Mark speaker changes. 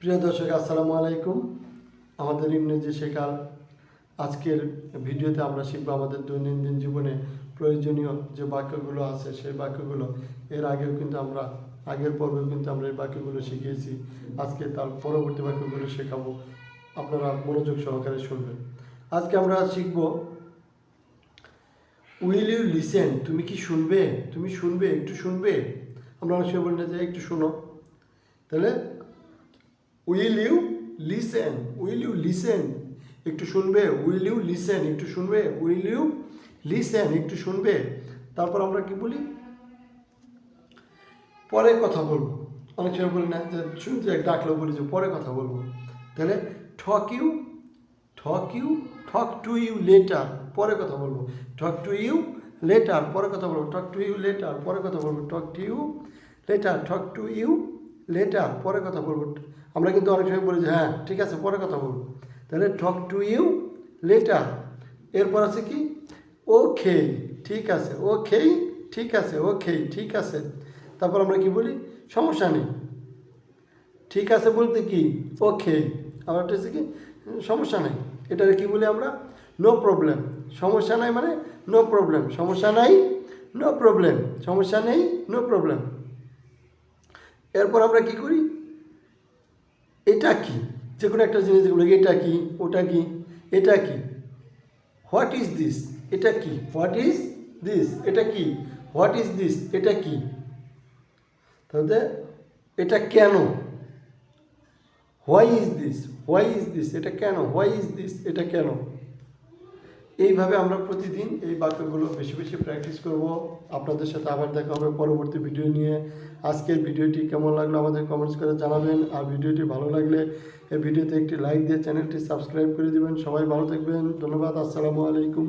Speaker 1: প্রিয় দর্শক, আসসালামু আলাইকুম। আমাদের ইংরেজি শেখার আজকের ভিডিওতে আমরা শিখব আমাদের দৈনন্দিন জীবনে প্রয়োজনীয় যে বাক্যগুলো আছে, সেই বাক্যগুলো। এর আগেও কিন্তু আমরা, আগের পর্বেও কিন্তু আমরা এই বাক্যগুলো শিখিয়েছি। আজকে তার পরবর্তী বাক্যগুলো শেখাবো। আপনারা মনোযোগ সহকারে শুনবেন। আজকে আমরা শিখব উইল ইউ লিসেন তুমি কি শুনবে? তুমি শুনবে? একটু শুনবে? আমরা অনেক সময় বলি যে, একটু শোনো। তাহলে will you listen will you listen একটু শুনবে? উইল ইউ লিসেন একটু শুনবে? উইল ইউ লিসেন একটু শুনবে? তারপর আমরা কি বলি? পরে কথা বলব। অনেক সময় বলি না, যে শুনতে ডাকলেও বলি যে পরে কথা বলব। তাহলে ঠক ইউ ঠক ইউ ঠক টু ইউ লেটার পরে কথা বলব। ঠক টু ইউ লেটার পরে কথা বলব। ঠক টু ইউ লেটার পরে কথা বলব। Talk to you later talk to you later পরে কথা বলব। আমরা কিন্তু অনেক সময় বলি যে হ্যাঁ ঠিক আছে, পরে কথা বলব। তাহলে ঠক টু ইউ লেটার এরপর আছে কি? ও ওকে ঠিক আছে ওকে ঠিক আছে ও ওকে ঠিক আছে। তারপর আমরা কি বলি? সমস্যা নেই। ঠিক আছে বলতে কি? ও ওকে আবার একটা হচ্ছে কি? সমস্যা নেই। এটারে কি বলি আমরা? নো প্রবলেম সমস্যা নাই মানে নো প্রবলেম সমস্যা নাই নো প্রবলেম সমস্যা নেই নো প্রবলেম এরপর আমরা কি করি? এটা কি? যে কোনো একটা জিনিস যেগুলো এটা কি, ওটা কি, এটা কি? হোয়াট ইজ দিস এটা কি? হোয়াট ইজ দিস এটা কি? হোয়াট ইজ দিস এটা কি? তাহলে এটা কেন? Why is this why is this এটা কেন? হোয়াই ইজ দিস এটা কেন? এইভাবে আমরা প্রতিদিন এই বাক্যগুলো বেশি বেশি প্র্যাকটিস করব। আপনাদের সাথে আবার দেখা হবে পরবর্তী ভিডিও নিয়ে। আজকের ভিডিওটি কেমন লাগল আমাদের কমেন্টস করে জানাবেন। আর ভিডিওটি ভালো লাগলে এই ভিডিওতে একটি লাইক দিয়ে চ্যানেলটি সাবস্ক্রাইব করে দেবেন। সবাই ভালো থাকবেন। ধন্যবাদ। আসসালামু আলাইকুম।